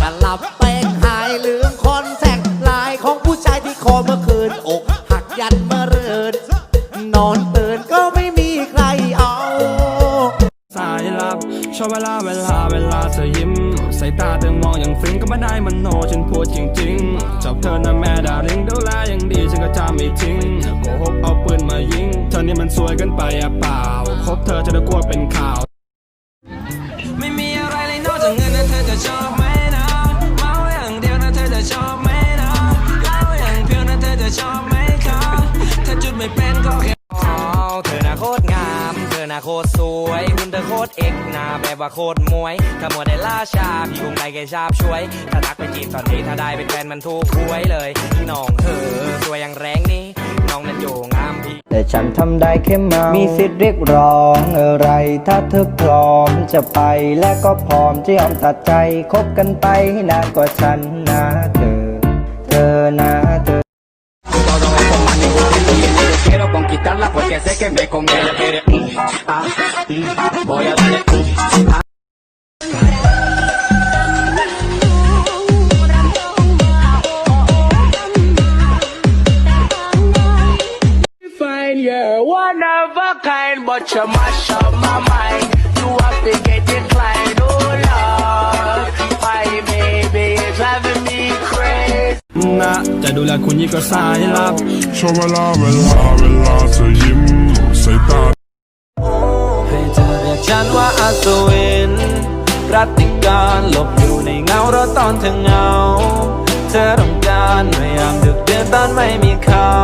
ก็หลับเป้งหายลืมคอนแทคลายของผู้ชายที่คอเมื่อคืนอกหักยันเมื่อเรืนนอนตื่นก็ไม่มีใครเอา สายลับชอบเวลาเวลาเวลาเธอยิ้มสายตาเธอมองอย่างฟินก็ไม่ได้มันโนฉันพูดจริงๆชอบเธอนะแม่ดาริงดูแลอย่างดีฉันก็จะไม่ทิ้งโกหกเอาปืนมายิงเธอนี่มันสวยเกันไปอะเปล่าคบเธอจะได้กลัวเป็นข่าว ไม่มีอะไรเลยนอกจากเงินนะเธอจะชอบ โคตรสวยหุ่นเธอโคตรเอกหน้าแบบว่าโคตรมวยถ้ามัวได้ล่าชาพี่คงได้แค่ชาบช่วย ถ้าทักไปจีบตอนนี้ถ้าได้เป็นแฟนมันถูกหวยเลยน้องเธอสวยอย่างแรงนี้น้องนั้นโยงามพี่แต่ฉันทำได้แค่เมา มีสิทธิ์เรียกร้องอะไร ถ้าเธอพร้อมจะไปและก็พร้อมจะยอมตัดใจคบกันไปให้นานกว่าฉันนะเธอ เธอนะเธอ Todo es con mango y yo quiero conquistarla porque sé que me conviene. ti. Voy a darle tú. You're one of a kind, but you mash up my mind. You have to get declined, oh Lord. My baby is driving me crazy. la, jadula kunyiko sa la, Shawala, la, wala, la, yim, sa ฉันว่าอัศวินรัตติการหลบอยู่ในเงารถตอนเธอเงา เธอต้องการไม่ยามดึกเดือนตอนไม่มีเขา